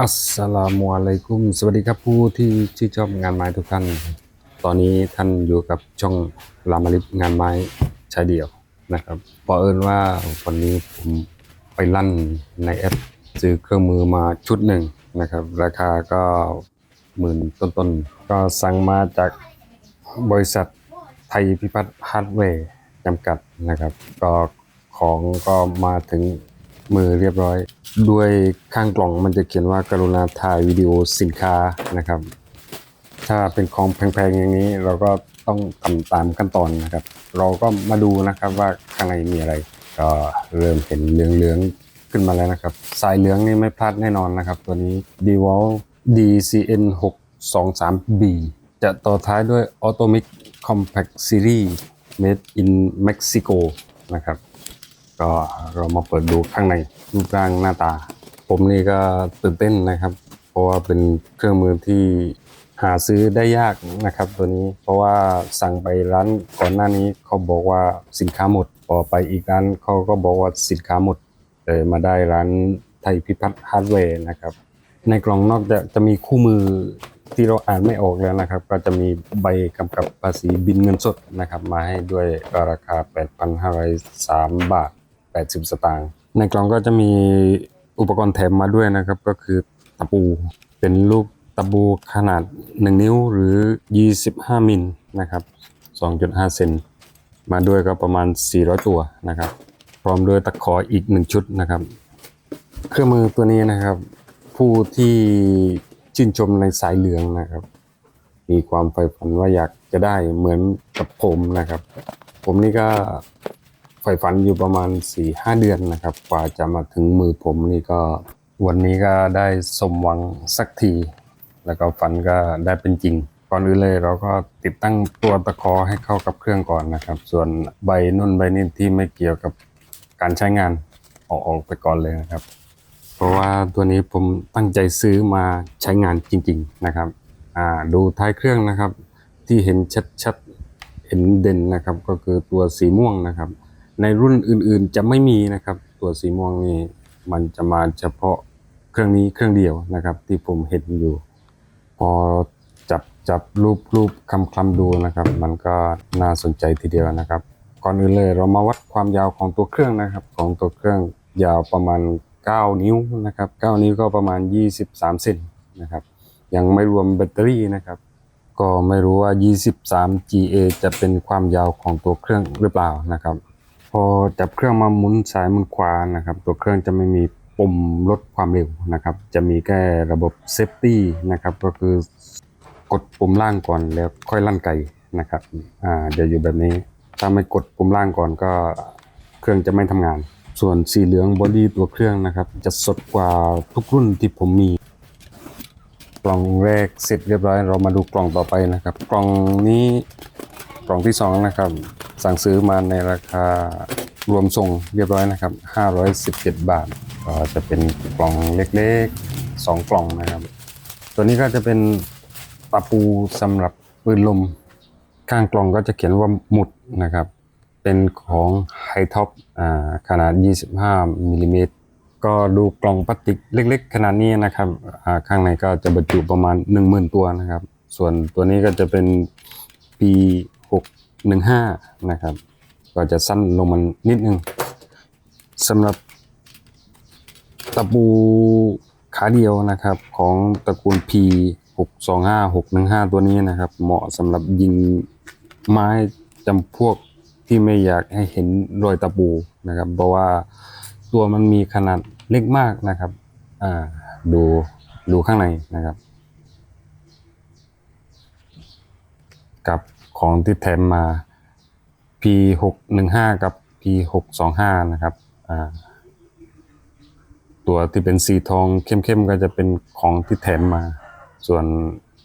อัสสลามุอะลัยกุม สวัสดีครับผู้ที่ชื่นชอบงานไม้ทุกท่าน ตอนนี้ท่านอยู่กับช่องลามาลิบงานไม้ชายเดี่ยวนะครับพอเอิญว่าวันนี้ผมไปลั่นในแอปซื้อเครื่องมือมาชุดหนึ่งนะครับ ราคาก็หมื่นต้นๆ ก็สั่งมาจากบริษัทไทยพิพัฒน์ฮาร์ดแวร์จำกัดนะครับ ก็ของก็มาถึง มือเรียบร้อย ด้วยข้างกล่องมันจะเขียนว่ากรุณาถ่ายวิดีโอสินค้านะครับ ถ้าเป็นของแพงๆอย่างนี้เราก็ต้องทำตามขั้นตอนนะครับ เราก็มาดูนะครับว่าข้างในมีอะไร ก็เริ่มเห็นเหลืองๆขึ้นมาแล้วนะครับ สายเหลืองนี่ไม่พลาดแน่นอนนะครับ ตัวนี้ d e w a l DCN 623B จะต่อท้ายด้วย Atomic Compact Series Made in Mexico นะครับ ก็เรามาเปิดดูข้างในรูปร่างหน้าตา ผมนี่ก็ตื่นเต้นนะครับ เพราะว่าเป็นเครื่องมือที่หาซื้อได้ยากนะครับ ตัวนี้เพราะว่าสั่งไปร้านก่อนหน้านี้เขาบอกว่าสินค้าหมดพอไปอีกร้านเขาก็บอกว่าสินค้าหมดเลยมาได้ร้านไทยพิพัฒน์ฮาร์ดแวร์นะครับ ในกล่องนอกจะจะมีคู่มือที่เราอ่านไม่ออกแล้วนะครับ ก็จะมีใบกำกับภาษีบินเงินสดนะครับ มาให้ด้วยราคา 8,503 บาท 80 สตางค์ในกล่องก็จะมีอุปกรณ์แถมมาด้วยนะครับ ก็คือตะปูเป็นลูกตะปูขนาด 1 นิ้วหรือ 25 มิลนะครับ 2.5 เซนมาด้วยก็ประมาณ 400 ตัวนะครับ พร้อมด้วยตะขออีก 1 ชุดนะครับ เครื่องมือตัวนี้นะครับ ผู้ที่ชื่นชมในสายเหลืองนะครับ มีความใฝ่ฝันว่าอยากจะได้เหมือนกับผมนะครับ ผมนี่ก็ ใฝ่ฝันอยู่ประมาณ4ี่ห้าเดือนนะครับกว่าจะมาถึงมือผมนี่ก็วันนี้ก็ได้สมหวังสักที แล้วก็ฝันก็ได้เป็นจริงก่อนอื่นเลยเราก็ติดตั้งตัวตะขอให้เข้ากับเครื่องก่อนนะครับ ส่วนใบนุ่นใบนี่ที่ไม่เกี่ยวกับการใช้งานออกออกไปก่อนเลยนะครับ เพราะว่าตัวนี้ผมตั้งใจซื้อมาใช้งานจริง ๆนะครับอ่าดูท้ายเครื่องนะครับ ที่เห็นชัดๆเห็นเด่นนะครับ ก็คือตัวสีม่วงนะครับ ในรุ่นอื่นๆจะไม่มีนะครับ ตัวสีม่วงนี่มันจะมาเฉพาะเครื่องนี้เครื่องเดียวนะครับ ที่ผมเห็นอยู่ พอจับจับรูปรูปคำคลำดูนะครับ มันก็น่าสนใจทีเดียวนะครับ ก่อนอื่นเลยเรามาวัดความยาวของตัวเครื่องนะครับ ของตัวเครื่องยาวประมาณ 9 นิ้วนะครับ 9 นิ้วก็ประมาณ 23เซนนะครับ ยังไม่รวมแบตเตอรี่นะครับ ก็ไม่รู้ว่า 23 GA จะเป็นความยาวของตัวเครื่องหรือเปล่านะครับ อจับเครื่องมาหมุนซ้ายหมุนขวานะครับ ตัวเครื่องจะไม่มีปุ่มลดความเร็วนะครับ จะมีแค่ระบบเซฟตี้นะครับ ก็คือกดปุ่มล่างก่อนแล้วค่อยลั่นไกนะครับอ่าจะอยู่แบบนี้ ถ้าไม่กดปุ่มล่างก่อนก็เครื่องจะไม่ทำงาน ส่วนสีเหลืองบอดี้ตัวเครื่องนะครับ จะสดกว่าทุกรุ่นที่ผมมีกล่องแรกเสร็จเรียบร้อยเรามาดูกล่องต่อไปนะครับ กล่องนี้ กล่องที่สองนะครับสั่งซื้อมาในราคารวมส่งเรียบร้อยนะครับ517 บาทก็จะเป็นกล่องเล็กๆ 2 กล่องนะครับ ตัวนี้ก็จะเป็นตะปูสำหรับปืนลม ข้างกล่องก็จะเขียนว่าหมุดนะครับ เป็นของไฮท็อปอ่าขนาด 25มิลลิเมตรก็ดูกล่องพลาสติกเล็ก ๆ ขนาดนี้นะครับข้างในก็จะบรรจุประมาณ 10,000 ตัวนะครับ ส่วนตัวนี้ก็จะเป็นปี P615 นะครับ ก็จะสั้นลงมันนิดนึงสำหรับตะปูขาเดียวนะครับของตระกูล P 625 615 ตัวนี้นะครับ เหมาะสำหรับยิงไม้จำพวกที่ไม่อยากให้เห็นรอยตะปูนะครับ เพราะว่าตัวมันมีขนาดเล็กมากนะครับ อ่าดูดูข้างในนะครับ กับ ของที่แถมมา P615 กับ P625 นะครับอ่าตัวที่เป็นสีทองเข้มๆก็จะเป็นของที่แถมมา ส่วน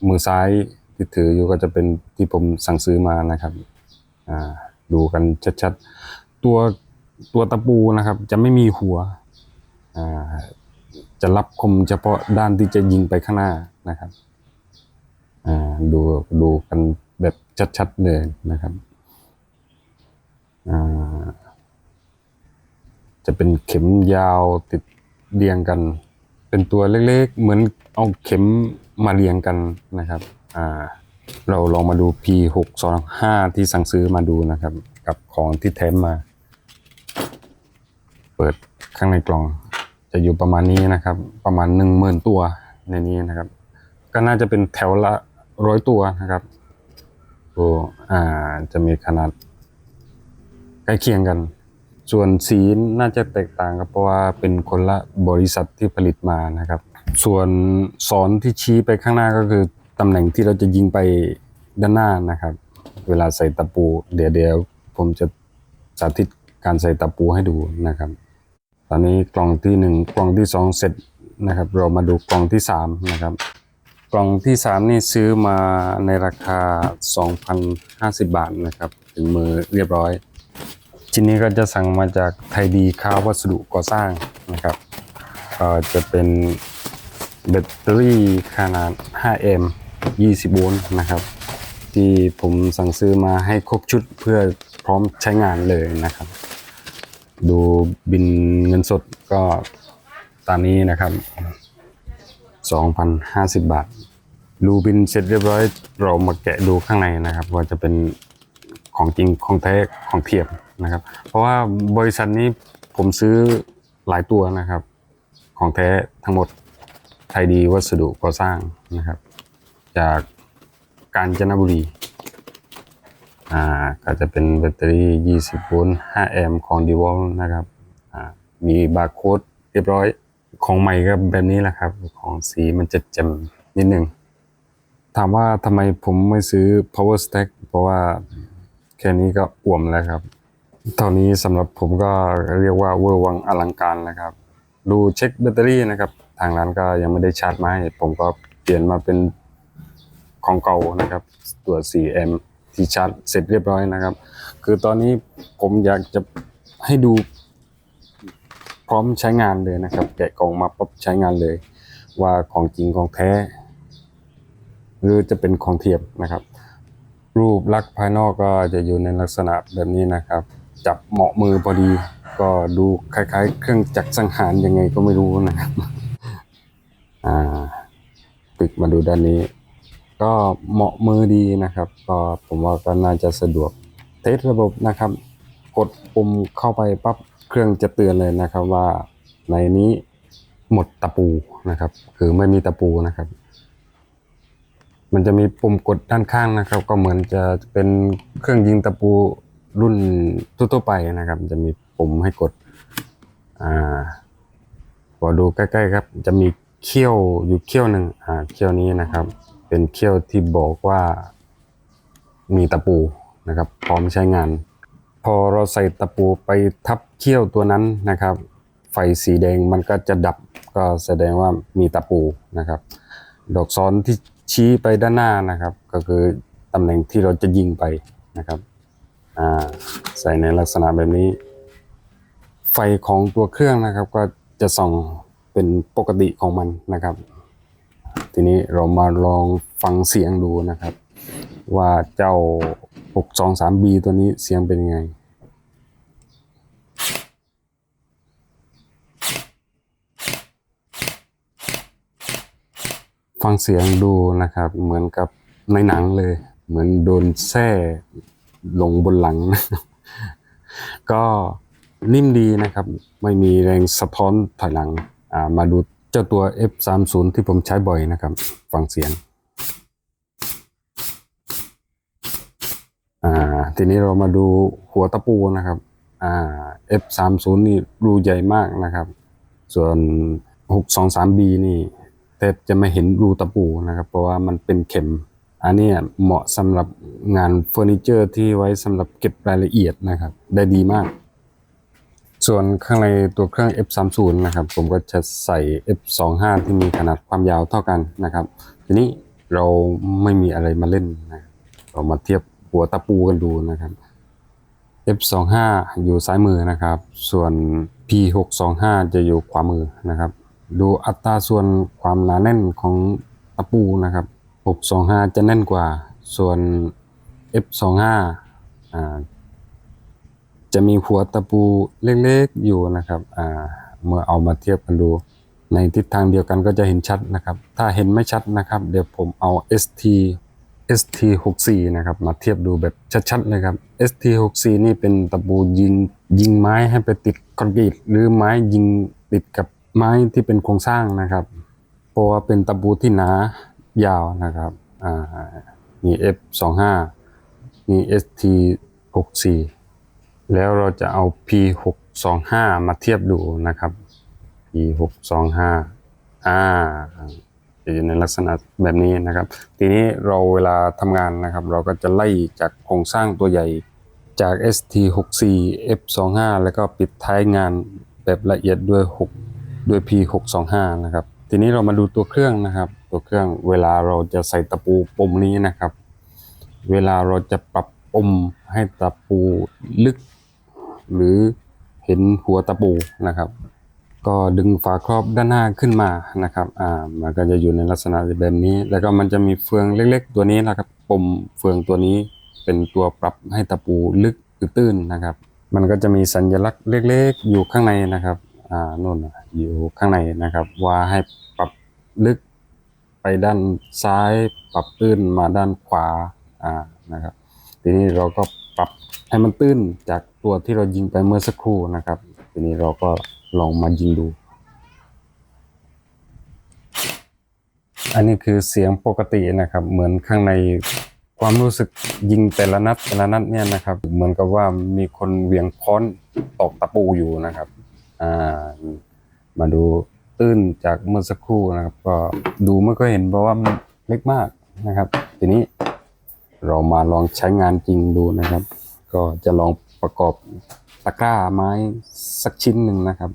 มือซ้ายที่ถืออยู่ก็จะเป็นที่ผมสั่งซื้อมานะครับดูกันชัดๆ ตัวตัวตะปูนะครับ จะไม่มีหัว จะรับคมเฉพาะด้านที่จะยิงไปข้างหน้านะครับดูดูกัน แบบชัดๆเลยนะครับ จะเป็นเข็มยาวติดเรียงกัน เป็นตัวเล็กๆ เหมือนเอาเข็มมาเรียงกันนะครับเราลองมาดู P625 ที่สั่งซื้อมาดูนะครับ กับของที่แถมมา เปิดข้างในกล่อง จะอยู่ประมาณนี้นะครับ ประมาณหนึ่งหมื่นตัวในนี้นะครับ ก็น่าจะเป็นแถวละร้อยตัวนะครับัวอ่าจะมีขนาดใกล้เคียงกัน ส่วนสีน่าจะแตกต่างครับเพราะว่าเป็นคนละบริษัทที่ผลิตมานะครับ ส่วนสอนที่ชี้ไปข้างหน้าก็คือตำแหน่งที่เราจะยิงไปด้านหน้านะครับ เวลาใส่ตะปู เดี๋ยวเดี๋ยวผมจะสาธิตการใส่ตะปูให้ดูนะครับ ตอนนี้กล่องที่หนึ่งกล่องที่สองเสร็จนะครับ เรามาดูกล่องที่สามนะครับ กล่องที่สามนี่ซื้อมาในราคา 2,050 บาทนะครับ ถึงมือเรียบร้อย ชิ้นนี้ก็จะสั่งมาจากไทยดีค้าวัสดุก่อสร้างนะครับก็จะเป็นแบตเตอรี่ขนาด 5M 20 โวลต์นะครับ ที่ผมสั่งซื้อมาให้ครบชุดเพื่อพร้อมใช้งานเลยนะครับ ดูบินเงินสดก็ตามนี้นะครับ 2,050 บาทดูบินเสร็จเรียบร้อยเรามาแกะดูข้างในนะครับ ว่าจะเป็นของจริงของแท้ของเทียมนะครับ เพราะว่าบริษัทนี้ผมซื้อหลายตัวนะครับ ของแท้ทั้งหมดไทยดีวัสดุก่อสร้างนะครับ จากกาญจนบุรีอ่าก็จะเป็นแบตเตอรี่ 20 โวลต์ 5 แอมป์ของ d e w a l นะครับอ่ามีบาร์โค้ดเรียบร้อย ของใหม่ก็แบบนี้แหละครับ ของสีมันจะแจ่มนิดนึง ถามว่าทำไมผมไม่ซื้อ power stack เพราะว่าแค่นี้ก็อ่วมแล้วครับ เท่านี้สำหรับผมก็เรียกว่าเวอร์วังอลังการแล้วครับ ดูเช็คแบตเตอรี่นะครับ ทางร้านก็ยังไม่ได้ชาร์จมาให้ผมก็เปลี่ยนมาเป็นของเก่านะครับ ตัว 4M ที่ชาร์จเสร็จเรียบร้อยนะครับ คือตอนนี้ผมอยากจะให้ดู พร้อมใช้งานเลยนะครับ แกะกล่องมาปั๊บใช้งานเลย ว่าของจริงของแท้ หรือจะเป็นของเทียมนะครับ รูปลักษณ์ภายนอกก็จะอยู่ในลักษณะแบบนี้นะครับ จับเหมาะมือพอดี ก็ดูคล้ายๆ เครื่องจักรสังหารยังไงก็ไม่รู้นะครับอ่าปิกมาดูด้านนี้ ก็เหมาะมือดีนะครับ ก็ผมว่าก็น่าจะสะดวกเทสระบบนะครับ กดปุ่มเข้าไปปั๊บ เครื่องจะเตือนเลยนะครับว่าในนี้หมดตะปูนะครับ คือไม่มีตะปูนะครับ มันจะมีปุ่มกดด้านข้างนะครับ ก็เหมือนจะเป็นเครื่องยิงตะปูรุ่นทั่วๆไปนะครับ จะมีปุ่มให้กด อ่าพอดูใกล้ๆครับ จะมีเขี้ยวอยู่เขี้ยวหนึ่งอ่าเขี้ยวนี้นะครับ เป็นเขี้ยวที่บอกว่ามีตะปูนะครับ พร้อมใช้งาน พอเราใส่ตะปูไปทับเขี้ยวตัวนั้นนะครับ ไฟสีแดงมันก็จะดับก็แสดงว่ามีตะปูนะครับ ดอกซ้อนที่ชี้ไปด้านหน้านะครับ ก็คือตำแหน่งที่เราจะยิงไปนะครับใส่ในลักษณะแบบนี้ ไฟของตัวเครื่องนะครับ ก็จะส่องเป็นปกติของมันนะครับ ทีนี้เรามาลองฟังเสียงดูนะครับ ว่าเจ้า 623B ตัวนี้เสียงเป็นไง ฟังเสียงดูนะครับ เหมือนกับในหนังเลย เหมือนโดนแส้ลงบนหลัง ก็นิ่มดีนะครับ ไม่มีแรงสะท้อนถอยหลัง มาดูเจ้าตัว F30 ที่ผมใช้บ่อยนะครับ ฟังเสียง อ่า ทีนี้เรามาดูหัวตะปูนะครับอ่า F30 นี่รูใหญ่มากนะครับ ส่วน 623B นี่แทบจะไม่เห็นรูตะปูนะครับ เพราะว่ามันเป็นเข็ม อันนี้เหมาะสำหรับงานเฟอร์นิเจอร์ที่ไว้สำหรับเก็บรายละเอียดนะครับ ได้ดีมาก ส่วนข้างในตัวเครื่อง F30 นะครับ ผมก็จะใส่ F25 ที่มีขนาดความยาวเท่ากันนะครับ ทีนี้เราไม่มีอะไรมาเล่นนะเรามาเทียบ หัวตะปูกันดูนะครับ F25 อยู่ซ้ายมือนะครับ ส่วน P625 จะอยู่ขวามือนะครับ ดูอัตราส่วนความหนาแน่นของตะปูนะครับ 625 จะแน่นกว่า ส่วน F25 อ่าจะมีหัวตะปูเล็กๆอยู่นะครับอ่าเมื่อเอามาเทียบกันดู ในทิศทางเดียวกันก็จะเห็นชัดนะครับ ถ้าเห็นไม่ชัดนะครับ เดี๋ยวผมเอา ST ST 64 นะครับ มาเทียบดูแบบชัดๆเลยครับ ST 64 นี่เป็นตะปูยิงยิงไม้ให้ไปติดคอนกรีตหรือไม้ยิงติดกับไม้ที่เป็นโครงสร้างนะครับ เพราะว่าเป็นตะปูที่หนายาวนะครับอ่ามี F25 มี ST 64 แล้วเราจะเอา P625 มาเทียบดูนะครับ P625 อ่า จะอยู่ในลักษณะแบบนี้นะครับ ทีนี้เราเวลาทำงานนะครับ เราก็จะไล่จากโครงสร้างตัวใหญ่จาก ST64 F25 แล้วก็ปิดท้ายงานแบบละเอียดด้วย 6 ด้วย P625 นะครับ ทีนี้เรามาดูตัวเครื่องนะครับ ตัวเครื่องเวลาเราจะใส่ตะปูปมนี้นะครับ เวลาเราจะปรับปมให้ตะปูลึก หรือเห็นหัวตะปูนะครับ ก็ดึงฝาครอบด้านหน้าขึ้นมานะครับ อ่า มันก็จะอยู่ในลักษณะแบบนี้ แล้วก็มันจะมีเฟืองเล็ก ๆ ตัวนี้นะครับปมเฟืองตัวนี้เป็นตัวปรับให้ตะปูลึกตื้นนะครับ มันก็จะมีสัญลักษณ์เล็ก ๆ อยู่ข้างในนะครับ อ่านู่นนะอยู่ข้างในนะครับ ว่าให้ปรับลึกไปด้านซ้าย ปรับตื้นมาด้านขวา อ่า นะครับ ทีนี้เราก็ปรับให้มันตื้นจากตัวที่เรายิงไปเมื่อสักครู่นะครับ ทีนี้เราก็ ลองมายิงดู อันนี้คือเสียงปกตินะครับ เหมือนข้างในความรู้สึกยิงแต่ละนัดแต่ละนัดเนี่ยนะครับ เหมือนกับว่ามีคนเวียงค้อนตอกตะปูอยู่นะครับอ่ามาดูตื้นจากเมื่อสักครู่นะครับ ก็ดูไม่ก็เห็นเพราะว่ามันเล็กมากนะครับ ทีนี้เรามาลองใช้งานจริงดูนะครับ ก็จะลองประกอบะกร้าไม้สักชิ้นหนึ่งนะครับ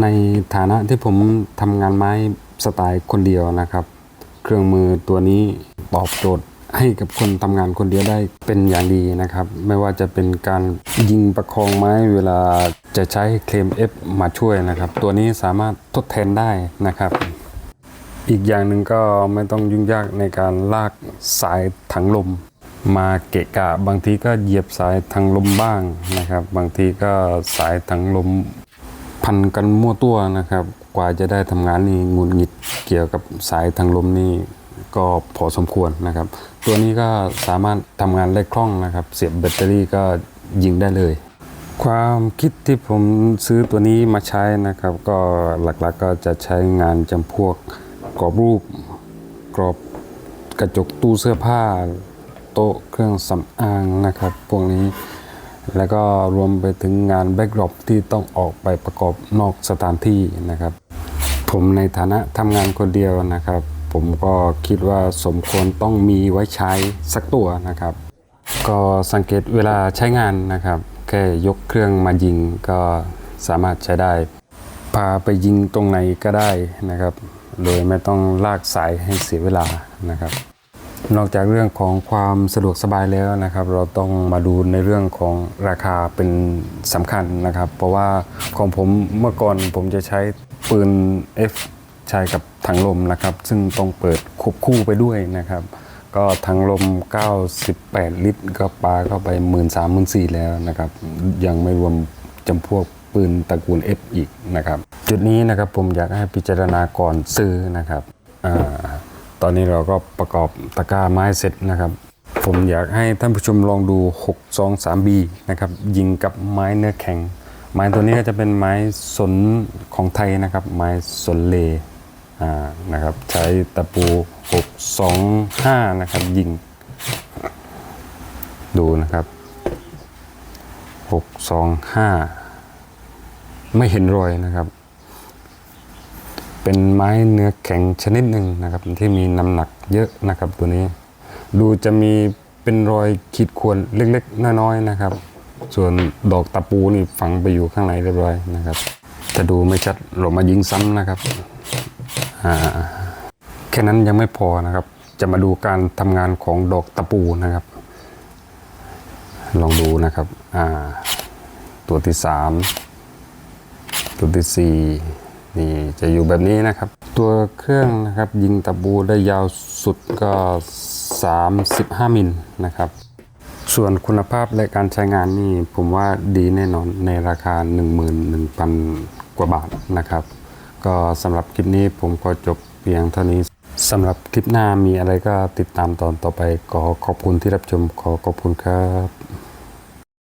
ในฐานะที่ผมทำงานไม้สไตล์คนเดียวนะครับ เครื่องมือตัวนี้ตอบโจทย์ให้กับคนทำงานคนเดียวได้เป็นอย่างดีนะครับ ไม่ว่าจะเป็นการยิงประคองไม้เวลาจะใช้เคลม F มาช่วยนะครับ ตัวนี้สามารถทดแทนได้นะครับ อีกอย่างหนึ่งก็ไม่ต้องยุ่งยากในการลากสายถังลม มาเกะกะบางทีก็เหยียบสายถังลมบ้างนะครับ บางทีก็สายถังลมพันกันมั่วตัวนะครับ กว่าจะได้ทำงานนี่งุนหงิดเกี่ยวกับสายถังลมนี่ก็พอสมควรนะครับ ตัวนี้ก็สามารถทำงานได้คล่องนะครับ เสียบแบตเตอรี่ก็ยิงได้เลย ความคิดที่ผมซื้อตัวนี้มาใช้นะครับ ก็หลักๆก็จะใช้งานจำพวกกรอบรูป กรอบกระจกตู้เสื้อผ้า โต๊ะเครื่องสำอางนะครับ พวกนี้ แล้วก็รวมไปถึงงานแบ็กดรอปที่ต้องออกไปประกอบนอกสถานที่นะครับ ผมในฐานะทำงานคนเดียวนะครับ ผมก็คิดว่าสมควรต้องมีไว้ใช้สักตัวนะครับ ก็สังเกตเวลาใช้งานนะครับ แค่ยกเครื่องมายิงก็สามารถใช้ได้ พาไปยิงตรงไหนก็ได้นะครับ โดยไม่ต้องลากสายให้เสียเวลานะครับ นอกจากเรื่องของความสะดวกสบายแล้วนะครับ เราต้องมาดูในเรื่องของราคาเป็นสำคัญนะครับ เพราะว่าของผมเมื่อก่อนผมจะใช้ปืน F ใช้กับถังลมนะครับ ซึ่งต้องเปิดควบคู่ไปด้วยนะครับ ก็ถังลม 98 ลิตร ก็ปาเข้าไป 1 3 0 0 0 0 4แล้วนะครับ ยังไม่รวมจำพวกปืนตระกูล F อีกนะครับ จุดนี้นะครับผมอยากให้พิจารณาก่อนซื้อนะครับอา ตอนนี้เราก็ประกอบตะกร้าไม้เสร็จนะครับ ผมอยากให้ท่านผู้ชมลองดู 6 2 3 B นะครับยิงกับไม้เนื้อแข็ง ไม้ตัวนี้ก็จะเป็นไม้สนของไทยนะครับ ไม้สนเลนะครับใช้ตะปู 625 นะครับยิง ดูนะครับ 625 ไม่เห็นรอยนะครับ เป็นไม้เนื้อแข็งชนิดหนึ่งนะครับ ที่มีน้ำหนักเยอะนะครับตัวนี้ ดูจะมีเป็นรอยขีดข่วนเล็กๆน้อยๆนะครับ ส่วนดอกตะปูนี่ฝังไปอยู่ข้างในเรียบร้อยนะครับจะดูไม่ชัดเรามายิงซ้ำนะครับอ่าแค่นั้นยังไม่พอนะครับ จะมาดูการทำงานของดอกตะปูนะครับ ลองดูนะครับอ่าตัวที่สามตัวที่สี่ นี่จะอยู่แบบนี้นะครับ ตัวเครื่องนะครับยิงตะปูได้ยาวสุดก็ 35มิลนะครับ ส่วนคุณภาพและการใช้งานนี่ผมว่าดีแน่นอนในราคา 11,000 กว่าบาทนะครับ ก็สำหรับคลิปนี้ผมก็จบเพียงเท่านี้สำหรับคลิปหน้ามีอะไรก็ติดตามตอนต่อไปขอขอบคุณที่รับชมขอขอบคุณครับ